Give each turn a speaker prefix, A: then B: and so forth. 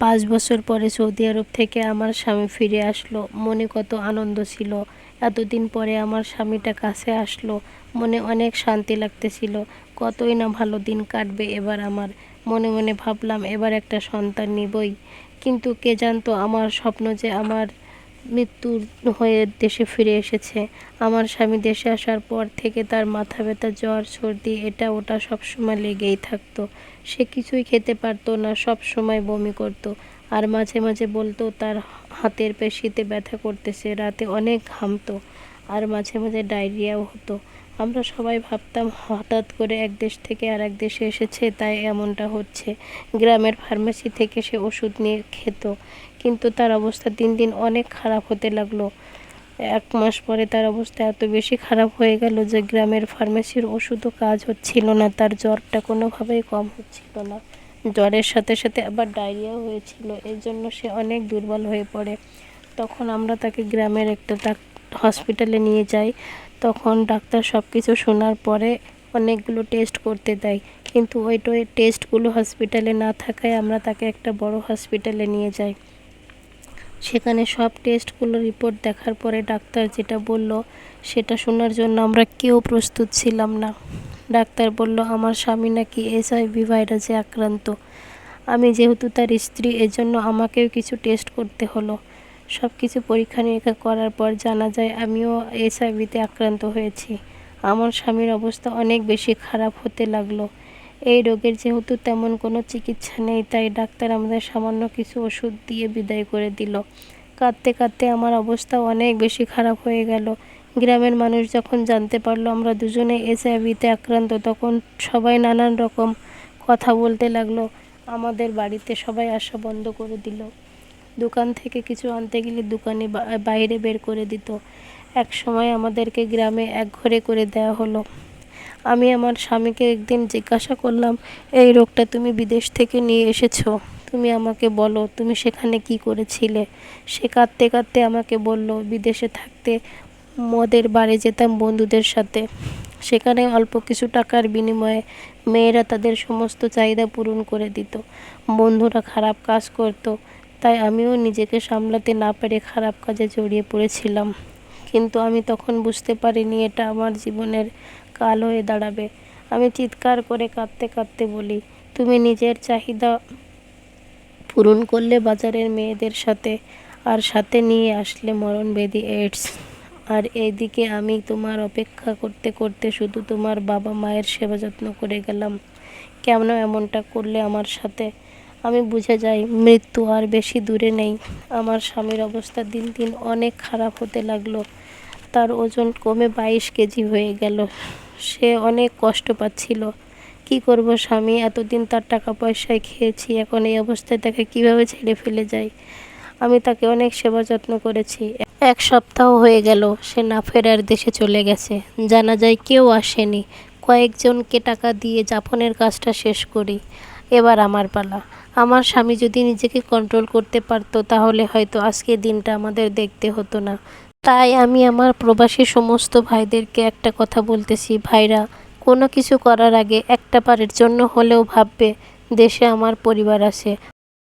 A: পাঁচ বছর পরে সৌদি আরব থেকে আমার স্বামী ফিরে আসলো। মনে কত আনন্দ ছিল। এতদিন পরে আমার স্বামীটা কাছে আসলো। মনে অনেক শান্তি লাগতেছিল। কতই না ভালো দিন কাটবে এবার আমার। মনে মনে ভাবলাম, এবার একটা সন্তান নিবই। কিন্তু কে জানতো, আমার স্বপ্ন যে আমার মৃত্যুর হয়ে দেশে ফিরে এসেছে। আমার স্বামী দেশে আসার পর থেকে তার মাথা ব্যথা, জ্বর, সর্দি, এটা ওটা সবসময় লেগেই থাকতো। সে কিছুই খেতে পারতো না, সব সময় বমি করত। আর মাঝে মাঝে বলতো, তার হাতের পেশিতে ব্যথা করতেছে, রাতে অনেক ঘামতো। আর মাঝে মাঝে ডায়রিয়াও হতো। আমরা সবাই ভাবতাম, হঠাৎ করে এক দেশ থেকে আর এক দেশে এসেছে, তাই এমনটা হচ্ছে। গ্রামের ফার্মেসি থেকে সে ওষুধ নিয়ে খেত, কিন্তু তার অবস্থা দিন দিন অনেক খারাপ হতে লাগল। এক মাস পরে তার অবস্থা এত বেশি খারাপ হয়ে গেল যে গ্রামের ফার্মেসির ওষুধও কাজ হচ্ছিল না, তার জ্বরটা কোনোভাবেই কম হচ্ছিল না। জ্বরের সাথে সাথে আবার ডায়রিয়াও হয়েছিল, এর জন্য সে অনেক দুর্বল হয়ে পড়ে। তখন আমরা তাকে গ্রামের একটা হসপিটালে নিয়ে যাই, তখন ডাক্তার সব কিছু শোনার পরে অনেকগুলো টেস্ট করতে দেয়। কিন্তু ওই টেস্টগুলো হসপিটালে না থাকায় আমরা তাকে একটা বড় হসপিটালে নিয়ে যাই। সেখানে সব টেস্টগুলো রিপোর্ট দেখার পরে ডাক্তার যেটা বলল, সেটা শোনার জন্য আমরা কেউ প্রস্তুত ছিলাম না। ডাক্তার বলল, আমার স্বামী নাকি এসআইভি ভাইরাসে আক্রান্ত। আমি যেহেতু তার স্ত্রী, এজন্য আমাকেও কিছু টেস্ট করতে হলো। সব কিছু পরীক্ষা নিরীক্ষা করার পর জানা যায় আমিও এসআইভিতে আক্রান্ত হয়েছি। আমার স্বামীর অবস্থা অনেক বেশি খারাপ হতে লাগল। এই রোগের যেহেতু তেমন কোনো চিকিৎসা নেই, তাই ডাক্তার আমাদের সামান্য কিছু ওষুধ দিয়ে বিদায় করে দিল। কাঁদতে কাঁদতে আমার অবস্থা অনেক বেশি খারাপ হয়ে গেল। গ্রামের মানুষ যখন জানতে পারল আমরা দুজনে এসআইভিতে আক্রান্ত, তখন সবাই নানান রকম কথা বলতে লাগল। আমাদের বাড়িতে সবাই আসা বন্ধ করে দিল। দোকান থেকে কিছু আনতে গেলে দোকানে বাইরে বের করে দিত। এক সময় আমাদেরকে গ্রামে এক ঘরে করে দেওয়া হলো। আমি আমার স্বামীকে একদিন জিজ্ঞাসা করলাম, এই রোগটা তুমি বিদেশ থেকে নিয়ে এসেছ? তুমি আমাকে বলো, তুমি সেখানে কি করেছিলে? সে কাঁদতে কাঁদতে আমাকে বলল, বিদেশে থাকতে মদের বাড়ি যেতাম বন্ধুদের সাথে। সেখানে অল্প কিছু টাকার বিনিময়ে মেয়েরা তাদের সমস্ত চাহিদা পূরণ করে দিত। বন্ধুরা খারাপ কাজ করত। তাই আমিও নিজেকে সামলাতে না পেরে খারাপ কাজে জড়িয়ে পড়েছিলাম। কিন্তু আমি তখন বুঝতে পারিনি এটা আমার জীবনের কাল হয়ে দাঁড়াবে। আমি চিৎকার করে কাঁদতে কাঁদতে বলি, তুমি নিজের চাহিদা পূরণ করলে বাজারের মেয়েদের সাথে আর সাথে নিয়ে আসলে মরণবেদী এইডস আর এইদিকে আমি তোমার অপেক্ষা করতে করতে শুধু তোমার বাবা মায়ের সেবা যত্ন করে গেলাম। কেমন এমনটা করলে আমার সাথে আমি বুঝে যাই, মৃত্যু আর বেশি দূরে নেই। আমার স্বামীর অবস্থা দিন দিন অনেক খারাপ হতে লাগল। তার ওজন কমে বাইশ কেজি হয়ে গেল। সে অনেক কষ্ট পাচ্ছিল। কি করব স্বামী, এতদিন তার টাকা পয়সায় খেয়েছি, এখন এই অবস্থায় তাকে কীভাবে ছেড়ে ফেলে যাই? আমি তাকে অনেক সেবা যত্ন করেছি। এক সপ্তাহ হয়ে গেল, সে না ফেরার দেশে চলে গেছে। জানা যায় কেউ আসেনি। কয়েকজনকে টাকা দিয়ে যাপনের কাজটা শেষ করি। এবার আমার পালা। আমার স্বামী যদি নিজেকে কন্ট্রোল করতে পারতো, তাহলে হয়তো আজকে দিনটা আমাদের দেখতে হতো না। তাই আমি আমার প্রবাসী সমস্ত ভাইদেরকে একটা কথা বলতেছি, ভাইরা, কোনো কিছু করার আগে একটা পারের জন্য হলেও ভাববে, দেশে আমার পরিবার আছে।